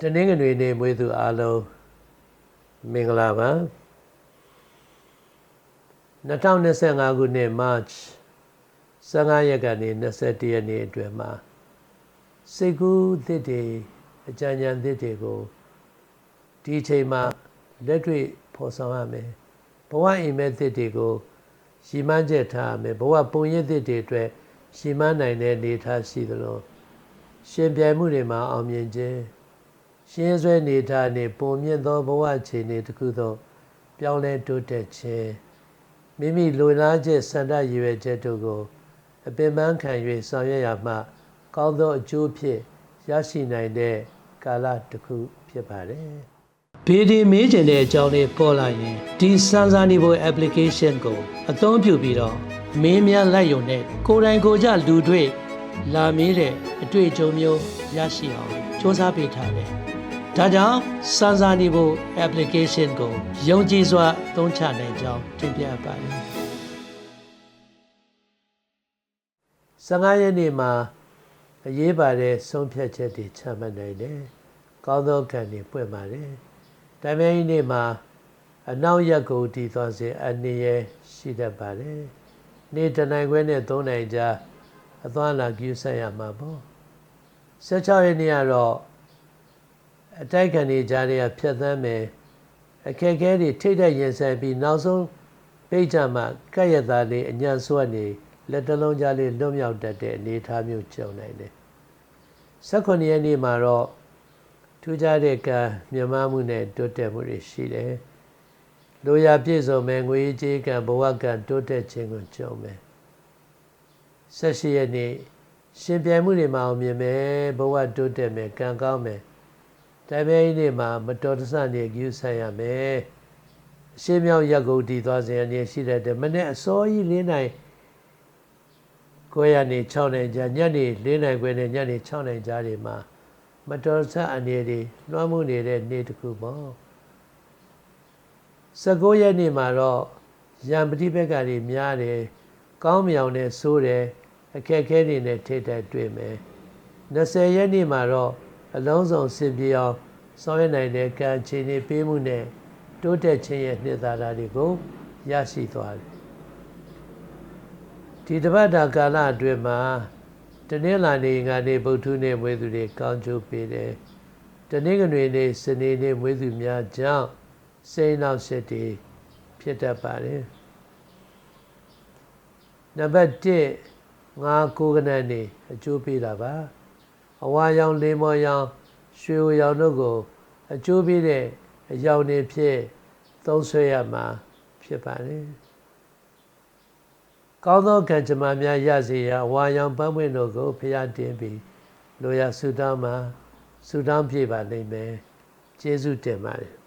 တနင်္ဂနွေနေ့မွေးသူအားလုံးမင်္ဂလာပါ2025ခုနှစ် March 15ရက်ကနေ21ရက်နေ့အတွင်းမှာစိတ်ကူးသစ်တွေအကြံဉာဏ်သစ်တွေကိုဒီအချိန်မှာလက်တွေ့ဖော်ဆောင်ရမယ်ဘဝအိမ်မက်သစ်တွေကိုရှီမန်းချက်ထားရမယ်ဘဝပုံရိပ်သစ်တွေအတွက်ရှီမန်းနိုင်တဲ့အနေအထားရှိသလိုရှင်ပြိုင်မှုတွေမှာအောင်မြင်ခြင်း ရှင်းဆွဲနေထားနေပုံမြင့်သောဘဝအခြေအနေတစ်ခုသောပြောင်းလဲတိုးတက်ခြင်းမိမိလိုလားချက်စန္ဒရည်ရွယ်ချက်တို့ကို အပင်ပန်းခံ၍ဆောင်ရွက်ရမှ ကောင်းသောအကျိုးဖြစ်ရရှိနိုင်တဲ့ကာလတစ်ခုဖြစ်ပါတယ်။ဘေဒီမေးကျင်တဲ့အကြောင်းလေးပေါ်လာရင်ဒီစမ်းစာနေဖို့ application ကို အသုံးပြုပြီးတော့မင်းများလိုက်ရုံနဲ့ကိုယ်တိုင်ကိုယ်ကြလူတွေ့လာမေးတဲ့အတွေ့အကြုံမျိုးရရှိအောင်စ조사ပေးထားတယ်။ ဒါကြောင့်စမ်းစာနေဖို့ application ကိုယုံကြည်စွာသုံးချနိုင်ကြောင်းတင်ပြပါတယ်။15ရက်နေ့မှာအရေးပါတဲ့ဆုံးဖြတ်ချက်တွေချမှတ်နိုင်တယ်။ကောင်းသောကံတွေပွင့်ပါတယ်။ဒါပေမဲ့နေ့မှာအနောက်ရက်ကိုတည်သွားစေအနေရရှိတတ်ပါတယ်။နေ့တနိုင်ခွဲနဲ့3နိုင်ကြားအသွားလာကျူးဆက်ရမှာပေါ့။16ရက်နေ့ကတော့ အတိုက်ခံတွေကြားတွေကဖြတ်သန်းမယ်။အခက်အခဲတွေထိတ်တဲ့ရင်ဆိုင်ပြီးနောက်ဆုံးပိတ်ကြမှာကက်ရသားလေးအညံ့ဆွတ်နေလက်တလုံးကြားလေးလွတ်မြောက်တတ်တဲ့အနေအထားမျိုးကြုံနိုင်တယ်။18ရက်နေ့မှာတော့ထူးခြားတဲ့ကံမြမမှုနဲ့တိုးတက်မှုတွေရှိတယ်။လိုရာပြည့်စုံမယ်ငွေကြေးကံဘဝကံတိုးတက်ခြင်းကိုကြုံမယ်။18ရက်နေ့ရှင်ပြိုင်မှုတွေမှာအောင်မြင်မယ်ဘဝတိုးတက်မယ်ကံကောင်းမယ်။ တိုင်မဲနေ့မှာမတော်တဆနေကျူးဆိုင်ရမယ်။အရှင်းမြောက်ရက်ကုန်တည်သွားစဉ်အနေရှိတဲ့မနေ့အစောကြီး၄နိုင်9ရက်နေ6နိုင်ကြာညနေ4နိုင်ခွဲနဲ့ညနေ6နိုင်ကြာတွေမှာမတော်ဆအနေတွေလွှမ်းမိုးနေတဲ့နေ့တစ်ခုပေါ့19ရက်နေ့မှာတော့ရံပတိဘက်ကတွေများတယ်ကောင်းမြောင်နဲ့ဆိုးတယ်အခက်ခဲတွေနဲ့ထိတိုက်တွေ့မယ်20ရက်နေ့မှာတော့ အလုံးစုံစင်ပြေအောင်ဆောင်ရွက်နိုင်တဲ့ကံခြေနေပေးမှုနဲ့တိုးတက်ခြင်းရဲ့နှစ်သာရတွေကိုရရှိသွားတယ်ဒီတပတ်တာကာလအတွင်းမှာတနင်္လာနေ့ကနေဗုဒ္ဓနေ့မွေးသူတွေကောင်းကျိုးပေးတယ်တနင်္ဂနွေနေ့စနေနေ့မွေးသူများကြောင့်စိတ်နောက်ဆက်တွေဖြစ်တတ်ပါတယ်နံပါတ်1ငါကိုကနန်နေအကျိုးပေးတာပါ အဝါရောင်လေးမော်ရောင်ရွှေရောင်တို့ကို အကျိုးပေးတဲ့အရောင်တွေဖြစ်သုံးဆွဲရမှာဖြစ်ပါတယ်ကောင်းသောကံကြမ္မာများရစေရဝါရောင်ပန်းပွင့်တို့ကိုဖျားတင်ပြီးလိုရာဆုတောင်းမှာဆုတောင်းပြပါလိမ့်မယ်ကျေးဇူးတင်ပါတယ်